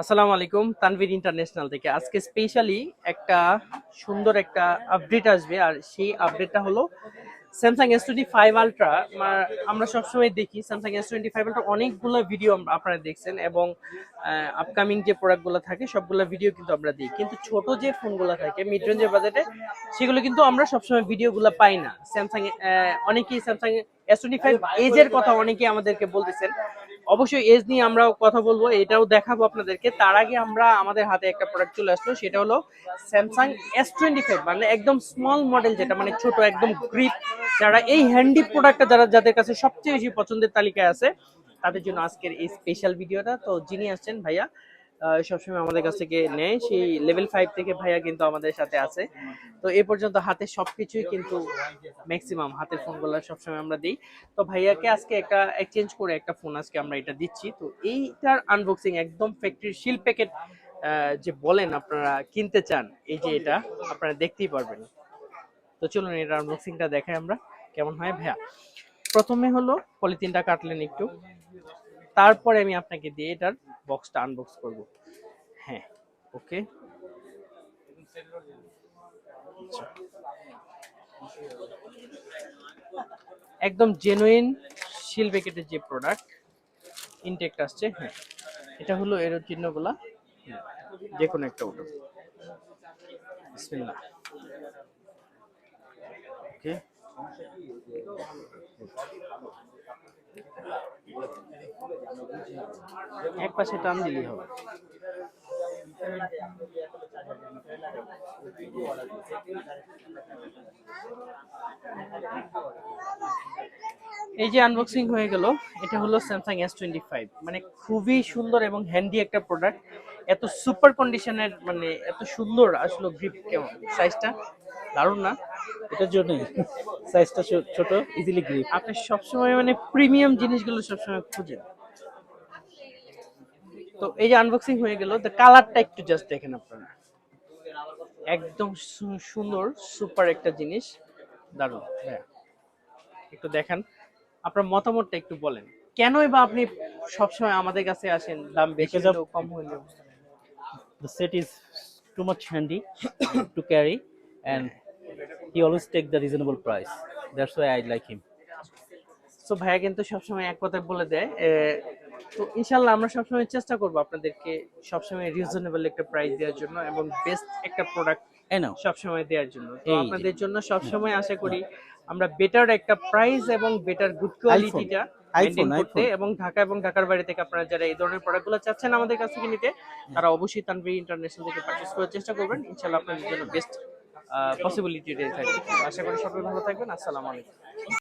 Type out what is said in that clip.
আসসালামু আলাইকুম, তানভীর ইন্টারন্যাশনাল থেকে। আজকে স্পেশালি একটা সুন্দর একটা আপডেট আসবে, আর সেই আপডেটটা হলো Samsung S twenty five ultra আমরা সবসময় দেখি Samsung S twenty five ultra অনেকগুলো ভিডিও আপনারা দেখছেন, এবং আপকামিং যে প্রোডাক্টগুলো থাকে, সবগুলো ভিডিও কিন্তু আমরা দিই। কিন্তু ছোট যে ফোনগুলো থাকে মিড রেঞ্জের বাজেটে সেগুলো কিন্তু আমরা সবসময় ভিডিওগুলো পাই না। স্যামসাং অনেকেই স্যামসাং এস টোয়েন্টি ফাইভ এজের কথা অনেকেই আমাদেরকে বলতেছেন অবশ্যই এজ নিয়ে আমরা কথা বলব, এটাও দেখাবো আপনাদেরকে। তার আগে আমরা আমাদের হাতে একটা প্রোডাক্ট চলে আসলো, সেটা হলো স্যামসাং এস টোয়েন্টি ফাইভ মানে একদম স্মল মডেল যেটা মানে ছোট, একদম গ্রিপ যারা এই হ্যান্ডি প্রোডাক্টটা যারা, যাদের কাছে সবচেয়ে বেশি পছন্দের তালিকায় আছে, তাদের জন্য আজকের এই স্পেশাল ভিডিওটা তো যিনি আসছেন ভাইয়া সবসময় আমাদের কাছ থেকে নেয়। সেই লেভেল ফাইভ থেকে ভাইয়া কিন্তু আমাদের সাথে আছে। তো এই পর্যন্ত হাতে সবকিছুই কিন্তু ম্যাক্সিমাম হাতের ফোনগুলো সবসময় আমরা দিই। তো ভাইয়াকে আজকে একটা এক্সচেঞ্জ করে একটা ফোন আজকে আমরা এটা দিচ্ছি। তো এইটার আনবক্সিং একদম ফ্যাক্টরি শিল প্যাকেট যে বলেন আপনারা কিনতে চান, এই যে এটা আপনারা দেখতেই পারবেন। তো চলুন এটার আনবক্সিংটা দেখাই আমরা, কেমন হয় ভাইয়া? প্রথমে হলো পলিথিনটা কাটলেন একটু। তারপরে আমি আপনাকে দিয়ে এটার বক্সটা আনবক্স করব। হ্যাঁ ওকে? একদম জেনুইন শিল প্যাকেটের যে প্রোডাক্ট ইনটেক্ট আসছে হ্যাঁ। এটা হলো এর চিহ্নগুলা যে কোনো একটা ওটা বিসমিল্লাহ। ওকে? এক পাশে টান দিলেই হবে। এই যে আনবক্সিং হয়ে গেল এটা হলো স্যামসাং এস টোয়েন্টি ফাইভ মানে খুবই সুন্দর এবং হ্যান্ডি একটা প্রোডাক্ট এত সুপার কন্ডিশনের মানে এত সুন্দর আসলে গ্রিপ কেমন? সাইজটা দারুণ না? এটার জন্যই। সাইজটা ছোট ইজিলি গ্রিপ আপনি সবসময় মানে প্রিমিয়াম জিনিসগুলো সবসময় খুঁজেন। তো এই যে আনবক্সিং হয়ে গেল তো কালারটা একটু জাস্ট দেখেন আপনারা। একদম সু- সুন্দর সুপার একটা জিনিস। দারুণ হ্যাঁ। একটু দেখেন আপনার মতামতটা একটু বলেন। কেনই বা আপনি সবসময় আমাদের কাছে আসেন দাম বেশি হলেও কম হলেও? The set is too much handy to carry and he always take the reasonable price. That's why I like him. তো ভাইয়া কিন্তু সবসময় এক কথায় বলে দেয় তো ইনশাল্লাহ আমরা সবসময় চেষ্টা করব আপনাদেরকে সবসময় রিজনেবল একটা প্রাইস দেওয়ার জন্য এবং বেস্ট একটা প্রোডাক্ট. সবসময় দেওয়ার জন্য। তো আপনাদের জন্য সবসময় আশা করি আমরা বেটার একটা প্রাইস এবং বেটার গুড কোয়ালিটিটা করতে এবং ঢাকা এবং ঢাকার বাইরে থেকে আপনারা যারা এই ধরনের প্রোডাক্টগুলো চাচ্ছেন আমাদের কাছ থেকে নিতে তারা অবশ্যই তানভীর ইন্টারন্যাশনাল থেকে পারচেজ করার চেষ্টা করবেন। ইনশাল্লাহ আপনাদের জন্য বেস্ট পসিবিলিটি থাকবে। তো আশা করি সবাই ভালো থাকবেন। আসসালামু আলাইকুম।